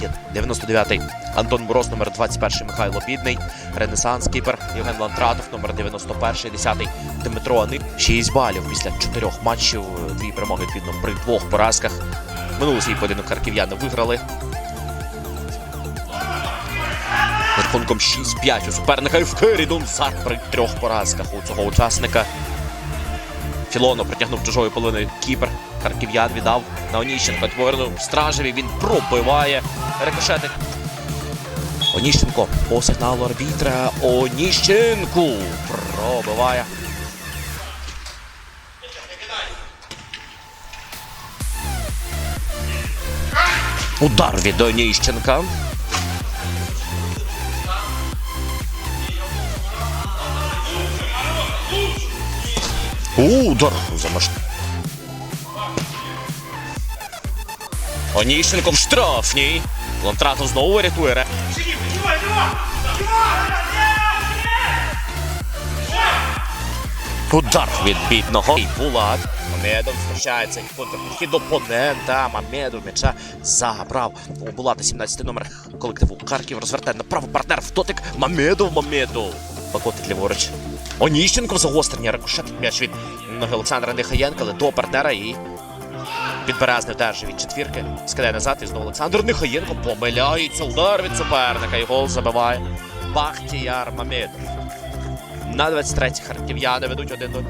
є 99-й Антон Мороз, номер 21 Михайло Бідний, Ренесанс Кіпер, Євген Лантратов, номер 91 10-й Дмитро Аник. 6 балів після чотирьох матчів, дві перемоги відповідно при двох поразках. Минулий свій поєдинок харків'яни виграли. Рахунком 6-5 у суперника і в за при трьох поразках у цього учасника. Філоно притягнув чужою половиною кіпер. Харків'ян віддав на Оніщенко. Повернув стражеві. Він пробиває. Рикошетик. Оніщенко по сигналу арбітра. Оніщенку пробиває. Удар від Оніщенка. Удар за маш... Оніщенко в штрафній. Лантратов знову рятує. Удар від бідного. І Булат. Мамедов зустрічається. Контрхід опонента. Мамедов м'яча забрав. У Булата 17 номер колективу Харків розвертає направо партнер в дотик. Мамедов, Мамедов. Покотить ліворуч. Оніщенко загострення. Рикошет м'яч від Олександра Нехаєнка, але до партнера і Підберезний теж від четвірки. Скидає назад і знову Олександр Нехаєнко помиляється. Удар від суперника і гол забиває. Бахтіяр Мамедов. На 23-й харків'яни ведуть 1-0.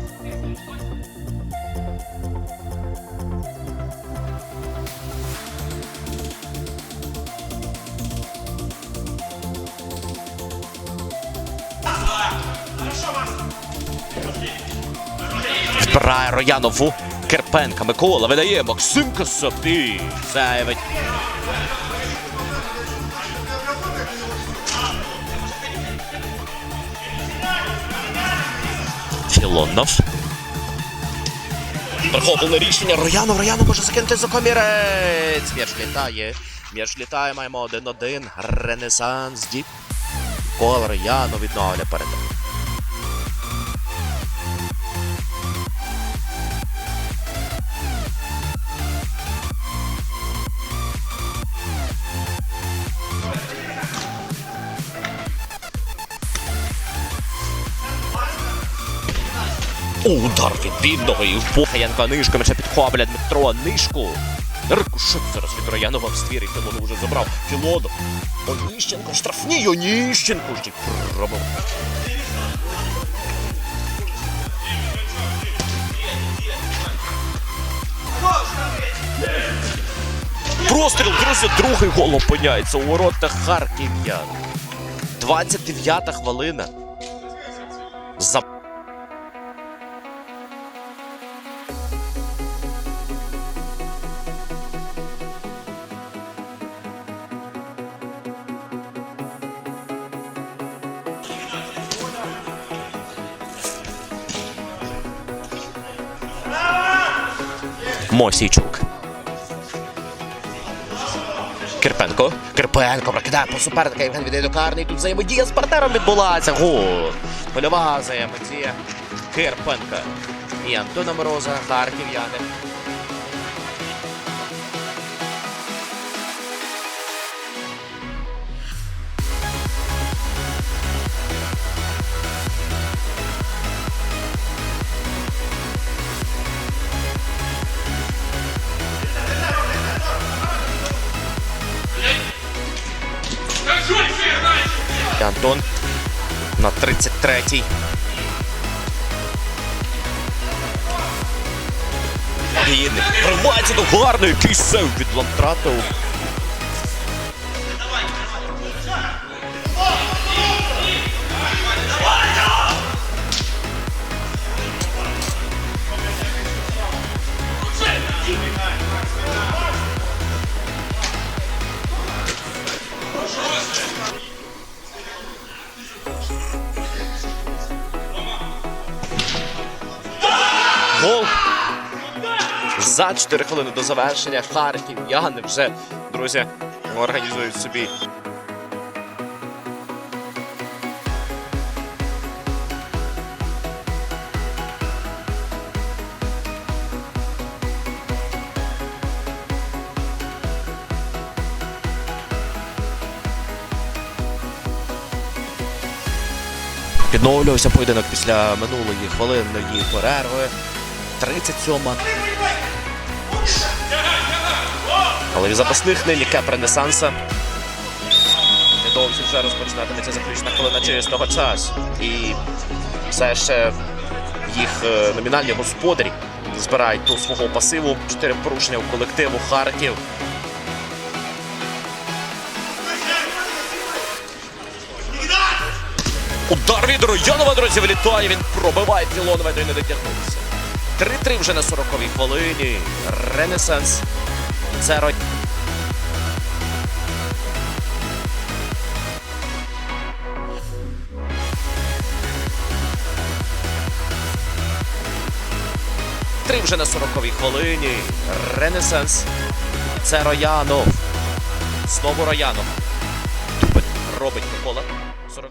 Збирає Роянову. Керпенка Микола видає Максим Косопій. Заявить. Філонов. Прихоплене рішення. Роянов, Роянов може закинути за комірець. М'яч літає. М'яч літає, маємо 1-1. Ренесанс Діп. Кол Роянов відновлює передачу. Удар від бідного і в Бухаянка нишками ще підхоплює Дмитро нишку. Рикошет зараз від Роянова в ствір, і Філонов вже забрав. Філонов. Оніщенко, штрафній Оніщенко. Ще пробив. Простріл, друзі, другий гол опиняється у воротах Харків'ян. 29 хвилина. За Мосійчук. Кирпенко. Кирпенко прокидає по суперника. Євген віддає до карний. Тут взаємодія з партнером відбулася. Гол. Польова взаємодія Кирпенка. І Антона Мороза, Харків'яни. І Антон на 33-й. Гідник. Вривається до гарної який від Лантратов. гол. За 4 хвилини до завершення харків'яни вже, друзі, організують собі. Відновлювався поєдинок після минулої хвилинної перерви. 37-ма. Але запасних нині кеп Ренесанса. Невдовзі вже розпочинатиметься заключна хвилина чистого часу. І все ще їх е, номінальні господарі збирають до свого пасиву. Чотири порушення у колективу Харків. Удар від Роянова, друзі, вилітає. Він пробиває Філонова, той не дотягнувся. 3-3 вже на 40-й хвилині. Ренесанс. Це Рой... Три вже на 40-й хвилині. Ренесанс. Це Роянов. Знову Роянов. Дубль робить Микола. 40...